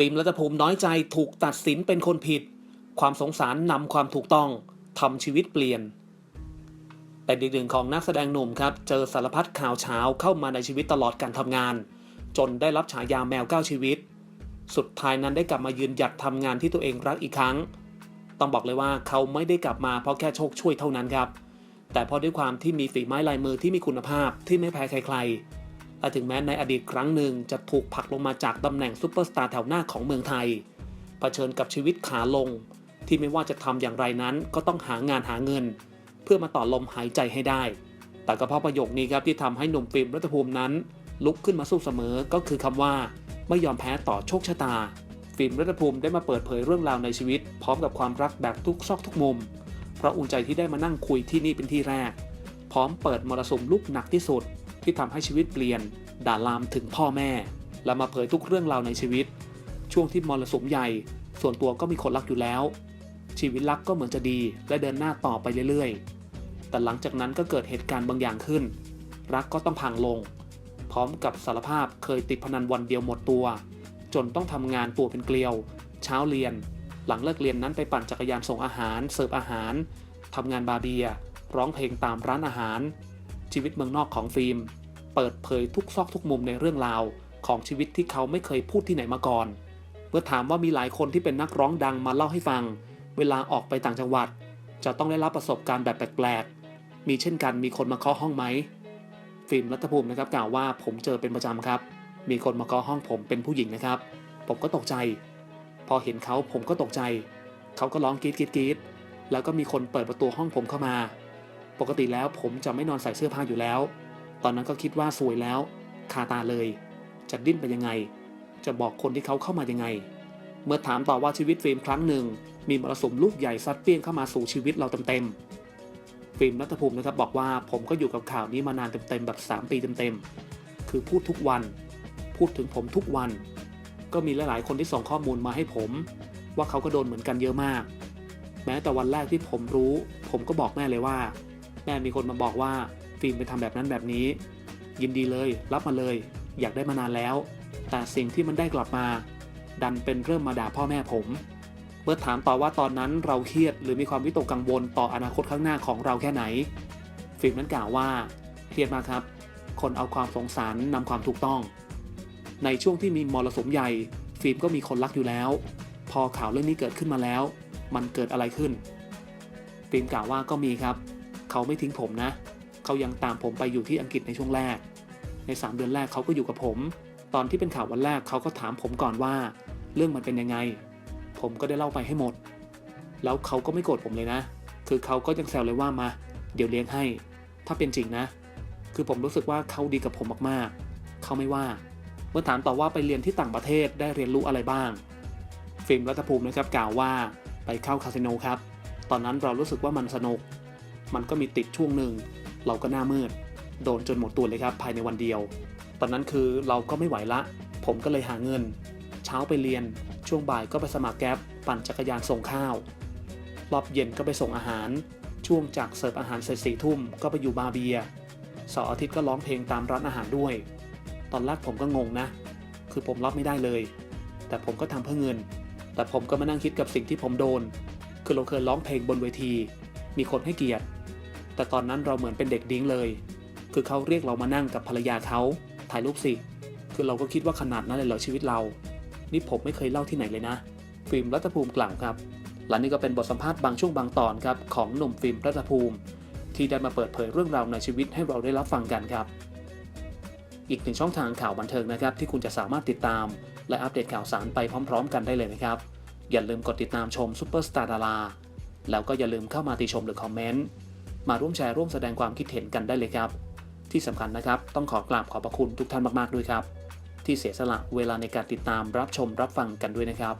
ฟิล์มรัตภูมิน้อยใจถูกตัดสินเป็นคนผิด ความสงสารนำความถูกต้องทำชีวิตเปลี่ยนแต่ด็กหนึ่งของนักแสดงหนุ่มครับ เจอสารพัดข่าวเช้าเข้ามาในชีวิตตลอดการทำงาน จนได้รับฉายาแมวเก้าชีวิต สุดท้ายนั้นได้กลับมายืนหยัดทำงานที่ตัวเองรักอีกครั้ง ต้องบอกเลยว่าเขาไม่ได้กลับมาเพราะแค่โชคช่วยเท่านั้นครับ แต่เพราะด้วยความที่มีฝีไม้ลายมือที่มีคุณภาพที่ไม่แพ้ใครๆ และถึงแม้ในอดีตครั้งหนึ่งจะถูกผลักลงมาจากตำแหน่งซูเปอร์สตาร์แถวหน้าของเมืองไทย เผชิญกับชีวิตขาลง ที่ไม่ว่าจะทำอย่างไรนั้นก็ต้องหางานหาเงิน เพื่อมาต่อลมหายใจให้ได้ แต่ก็เพราะประโยคนี้ครับที่ทำให้หนุ่มฟิล์มรัตภูมินั้น ลุกขึ้นมาสู้เสมอก็คือคำว่า ไม่ยอมแพ้ต่อโชคชะตาฟิล์มรัตภูมิได้มาเปิดเผยเรื่องราวในชีวิต พร้อมกับความรักแบบทุกซอกทุกมุม เพราะอุ่นใจที่ได้มานั่งคุยที่นี่เป็นที่แรก พร้อมเปิดมรสุมลูกหนักที่สุด ที่ทำให้ชีวิตเปลี่ยน ด่าลามถึงพ่อแม่ และมาเผยทุกเรื่องราวในชีวิต ช่วงที่มรสุมใหญ่ ส่วนตัวก็มีคนรักอยู่แล้ว ชีวิตรักก็เหมือนจะดีและเดินหน้าต่อไปเรื่อยๆ แต่หลังจากนั้นก็เกิดเหตุการณ์บางอย่างขึ้น รักก็ต้องพังลง พร้อมกับสารภาพเคยติดพนันวันเดียวหมดตัว จนต้องทำงานตัวเป็นเกลียว เช้าเรียน หลังเลิกเรียนนั้นไปปั่นจักรยานส่งอาหาร เสิร์ฟอาหารทำงานบาเบียร้องเพลงตามร้านอาหารชีวิตเมืองนอกของฟิล์ม เปิดเผยทุกซอกทุกมุมในเรื่องราวของชีวิตที่เขาไม่เคยพูดที่ไหนมาก่อน เมื่อถามว่ามีหลายคนที่เป็นนักร้องดังมาเล่าให้ฟัง เวลาออกไปต่างจังหวัด จะต้องได้รับประสบการณ์แบบแปลกๆ มีเช่นกันมีคนมาเคาะห้องไหม ฟิล์มรัตภูมินะครับกล่าวว่าผมเจอเป็นประจำครับ มีคนมาเคาะห้องผมเป็นผู้หญิงนะครับ ผมก็ตกใจ พอเห็นเขาผมก็ตกใจ เขาก็ร้องกรีดกรีดกรีดแล้วก็มีคนเปิดประตูห้องผมเข้ามา ปกติแล้วผมจะไม่นอนใส่เสื้อผ้าอยู่แล้ว ตอนนั้นก็คิดว่าสวยแล้วคาตาเลย จะดิ้นไปยังไง จะบอกคนที่เขาเข้ามายังไง เมื่อถามต่อว่าชีวิตฟิล์มครั้งหนึ่ง มีมรสุมลูกใหญ่ซัดเปี้ยงเข้ามาสู่ชีวิตเราเต็มๆฟิล์มรัตภูมินะครับบอกว่าผมก็อยู่กับข่าวนี้มานานเต็มๆแบบ 3 ปีเต็มๆคือพูดทุกวัน พูดถึงผมทุกวัน ก็มีหลายๆคนที่ส่งข้อมูลมาให้ผม ว่าเขาก็โดนเหมือนกันเยอะมาก แม้แต่วันแรกที่ผมรู้ ผมก็บอกแม่เลยว่า แม่มีคนมาบอกว่า ฟิล์มไปทำแบบนั้นแบบนี้ ยินดีเลย รับมาเลย อยากได้มานานแล้ว แต่สิ่งที่มันได้กลับมา ดันเป็นเริ่มมาด่าพ่อแม่ผมเมื่อถามต่อว่าตอนนั้นเราเครียดหรือมีความวิตกกังวลต่ออนาคตข้างหน้าของเราแค่ไหน ฟิล์มนั้นกล่าวว่าเครียดมากครับ คนเอาความสงสารนำความถูกต้อง ในช่วงที่มีมรสุมใหญ่ ฟิล์มก็มีคนรักอยู่แล้ว พอข่าวเรื่องนี้เกิดขึ้นมาแล้ว มันเกิดอะไรขึ้นฟิล์มกล่าวว่าก็มีครับ เขาไม่ทิ้งผมนะ เขายังตามผมไปอยู่ที่อังกฤษในช่วงแรก ใน 3 เดือนแรกเขาก็อยู่กับผม ตอนที่เป็นข่าววันแรกเขาก็ถามผมก่อนว่า เรื่องมันเป็นยังไง ผมก็ได้เล่าไปให้หมด แล้วเขาก็ไม่โกรธผมเลยนะ คือเขาก็ยังแซวเลยว่ามา เดี๋ยวเลี้ยงให้ ถ้าเป็นจริงนะ คือผมรู้สึกว่าเขาดีกับผมมากๆ เขาไม่ว่า เมื่อถามต่อว่าไปเรียนที่ต่างประเทศได้เรียนรู้อะไรบ้าง ฟิล์มรัตภูมินะครับกล่าวว่าไปเข้าคาสิโนครับ ตอนนั้นเรารู้สึกว่ามันสนุก มันก็มีติดช่วงหนึ่ง เราก็หน้ามืด โดนจนหมดตัวเลยครับภายในวันเดียว ตอนนั้นคือเราก็ไม่ไหวละ ผมก็เลยหาเงิน เช้าไปเรียน ช่วงบ่ายก็ไปสมัครแก๊ปปั่นจักรยานส่งข้าว รอบเย็นก็ไปส่งอาหาร ช่วงจากเสิร์ฟอาหารเสร็จสี่ทุ่มก็ไปอยู่บาร์เบียเสาร์อาทิตย์ก็ร้องเพลงตามร้านอาหารด้วย ตอนแรกผมก็งงนะ คือผมรับไม่ได้เลย แต่ผมก็ทำเพื่อเงิน แต่ผมก็มานั่งคิดกับสิ่งที่ผมโดน คือเราเคยร้องเพลงบนเวที มีคนให้เกียรติ แต่ตอนนั้นเราเหมือนเป็นเด็กดิ้งเลย คือเขาเรียกเรามานั่งกับภรรยาเขาถ่ายรูปสิ คือเราก็คิดว่าขนาดนั้นเลยเหรอชีวิตเรา นี่ผมไม่เคยเล่าที่ไหนเลยนะ ฟิล์มรัตภูมิกล่าวครับ และนี่ก็เป็นบทสัมภาษณ์บางช่วงบางตอนครับของหนุ่มฟิล์มรัตภูมิ ที่ได้มาเปิดเผยเรื่องราวในชีวิตให้เราได้รับฟังกันครับ อีกหนึ่งช่องทางข่าวบันเทิงนะครับ ที่คุณจะสามารถติดตาม และอัปเดตข่าวสารไปพร้อม ๆ กันได้เลยนะครับ อย่าลืมกดติดตามชมซูเปอร์สตาร์ดาราแล้วก็อย่าลืมเข้ามาติชมหรือคอมเมนต์ มาร่วมแชร์ร่วมแสดงความคิดเห็นกันได้เลยครับ ที่สำคัญนะครับ ต้องขอกราบขอบพระคุณทุกท่านมากๆด้วยครับ ที่เสียสละเวลาในการติดตามรับชมรับฟังกันด้วยนะครับ